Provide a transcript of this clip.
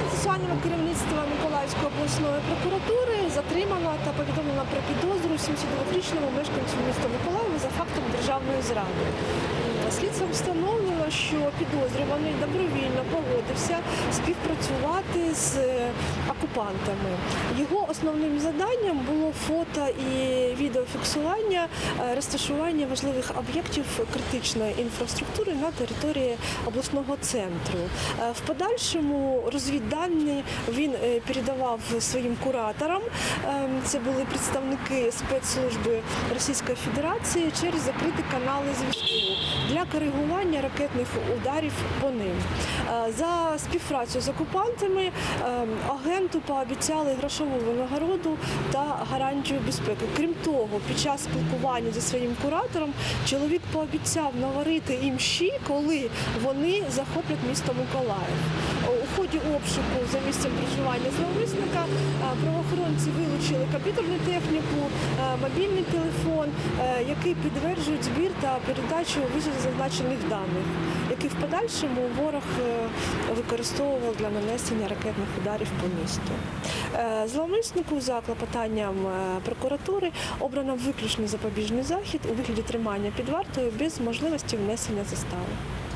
процесуального керівництва Миколаївської обласної прокуратури затримано та повідомлено про підозру 72-річному мешканцю міста Миколаєва за фактом державної зради. Слідством встановлено, що підозрюваний добровільно погодився співпрацювати з е, окупантами. Його основним завданням було фото і відеофіксування е, розташування важливих об'єктів критичної інфраструктури на території обласного центру. Е, В подальшому розвіддані він е, передавав своїм кураторам. Це були представники спецслужби Російської Федерації через закриті канали зв'язку для коригування ракетних ударів по ним. За співпрацю з окупантами е, пообіцяли грошову винагороду та гарантію безпеки. Крім того, під час спілкування зі своїм куратором чоловік пообіцяв наварити їм щі, коли вони захоплять місто Миколаїв. У ході обшуку за місцем проживання зловмисника е, правоохоронці вилучили комп'ютерну техніку, е, мобільний телефон, е, який підтверджують збір та передачу вище зазначених даних, які в подальшому ворог використовував для нанесення ракетних ударів по місту. Е, Зловмиснику за клопотанням е, прокуратури обрано виключно запобіжний захід у вигляді тримання під вартою без можливості внесення застави.